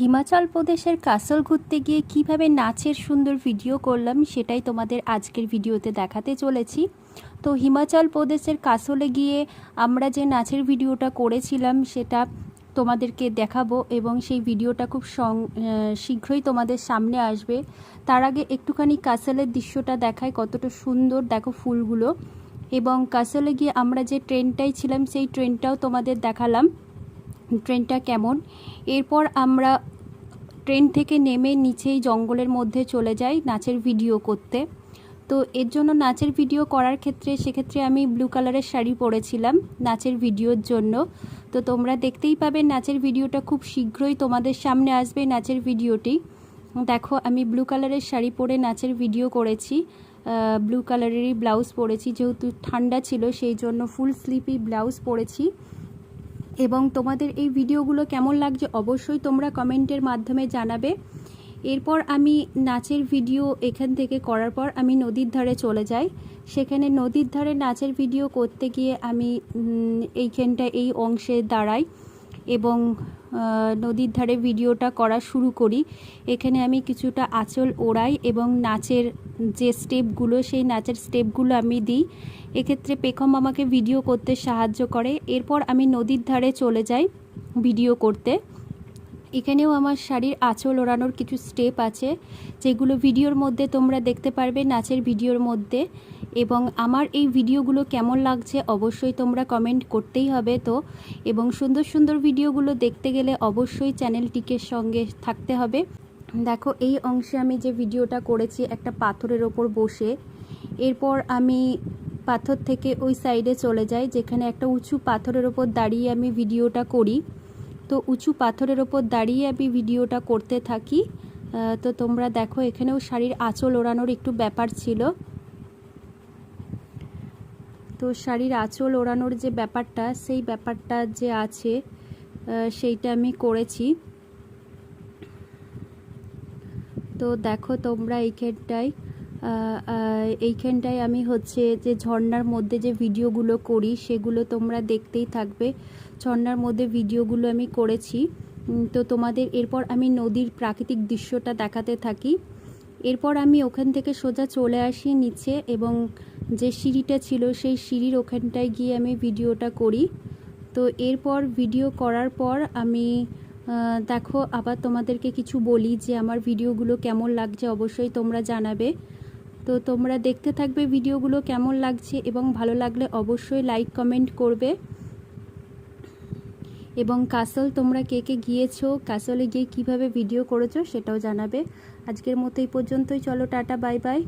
হিমাচল প্রদেশের কাসল ঘুরতে গিয়ে কীভাবে নাচের সুন্দর ভিডিও করলাম, সেটাই তোমাদের আজকের ভিডিওতে দেখাতে চলেছি। তো হিমাচল প্রদেশের কাসলে গিয়ে আমরা যে নাচের ভিডিওটা করেছিলাম, সেটা তোমাদেরকে দেখাবো এবং সেই ভিডিওটা খুব শীঘ্রই তোমাদের সামনে আসবে। তার আগে একটুখানি কাসলের দৃশ্যটা দেখায় কতটা সুন্দর, দেখো ফুলগুলো। এবং কাসলে গিয়ে আমরা যে ট্রেনটাই ছিলাম, সেই ট্রেনটাও তোমাদের দেখালাম। ট্রেনটা কেমন? এরপর আমরা ট্রেন থেকে নেমে নিচেই জঙ্গলের মধ্যে চলে যাই নাচের ভিডিও করতে। তো এর জন্য নাচের ভিডিও করার ক্ষেত্রে সেক্ষেত্রে আমি ব্লু কালারের শাড়ি পরেছিলাম নাচের ভিডিওর জন্য। তো তোমরা দেখতেই পাবে নাচের ভিডিওটা খুব শীঘ্রই তোমাদের সামনে আসবে নাচের ভিডিওটি। দেখো আমি ব্লু কালারের শাড়ি পরে নাচের ভিডিও করেছি। ব্লু কালারেরই ব্লাউজ পরেছি, যেহেতু ঠান্ডা ছিল, সেই জন্য ফুল স্লিপি ব্লাউজ পরেছি। এবং তোমাদের এই ভিডিওগুলো কেমন লাগছে অবশ্যই তোমরা কমেন্টের মাধ্যমে জানাবে। এরপর আমি নাচের ভিডিও এখান থেকে করার পর আমি নদীর ধারে চলে যাই। সেখানে নদীর ধারে নাচের ভিডিও করতে গিয়ে আমি এইখানটা এই অংশে দাঁড়াই। এবং নদীর ধারে ভিডিওটা করা শুরু করি। এখানে আমি কিছুটা আঁচল ওড়াই এবং নাচের যে স্টেপগুলো, সেই নাচের স্টেপগুলো আমি দিই। এক্ষেত্রে পেখম আমাকে ভিডিও করতে সাহায্য করে। এরপর আমি নদীর ধারে চলে যাই ভিডিও করতে। এখানেও আমার শাড়ির আঁচল ওড়ানোর কিছু স্টেপ আছে, যেগুলো ভিডিওর মধ্যে তোমরা দেখতে পারবে, নাচের ভিডিওর মধ্যে। এবং আমার এই ভিডিওগুলো কেমন লাগছে অবশ্যই তোমরা কমেন্ট করতেই হবে তো। এবং সুন্দর সুন্দর ভিডিওগুলো দেখতে গেলে অবশ্যই চ্যানেলটিকে সঙ্গে থাকতে হবে। দেখো, এই অংশে আমি যে ভিডিওটা করেছি একটা পাথরের ওপর বসে, এরপর আমি পাথর থেকে ওই সাইডে চলে যাই, যেখানে একটা উঁচু পাথরের ওপর দাঁড়িয়ে আমি ভিডিওটা করি। তো উঁচু পাথরের ওপর দাঁড়িয়ে আমি ভিডিওটা করতে থাকি। তো তোমরা দেখো, এখানেও শাড়ির আঁচল ওড়ানোর একটু ব্যাপার ছিল। তো শাড়ির আঁচল ওড়ানোর যে ব্যাপারটা, সেই ব্যাপারটা যে আছে সেইটা আমি করেছি। তো দেখো তোমরা এইখানটায় এইখানটায় আমি হচ্ছে যে ঝর্নার মধ্যে যে ভিডিওগুলো করি, সেগুলো তোমরা দেখতেই থাকবে। ঝর্নার মধ্যে ভিডিওগুলো আমি করেছি। তো তোমাদের এরপর আমি নদীর প্রাকৃতিক দৃশ্যটা দেখাতে থাকি। এরপর আমি ওখান থেকে সোজা চলে আসি নিচে এবং যে সিঁড়িটা ছিল, সেই সিঁড়ির ওখানটায় গিয়ে আমি ভিডিওটা করি। তো এরপর ভিডিও করার পর আমি দেখো, আবার তোমাদেরকে কিছু বলি যে আমার ভিডিওগুলো কেমন লাগছে, অবশ্যই তোমরা জানাবে। তো তোমরা দেখতে থাকবে ভিডিওগুলো কেমন লাগছে এবং ভালো লাগলে অবশ্যই লাইক কমেন্ট করবে। এবং কাসল তোমরা কে কে গিয়েছো কাসলে গিয়ে কীভাবে ভিডিও করেছ সেটাও জানাবে। আজকের মতো এই পর্যন্তই। চলো, টাটা বাই বাই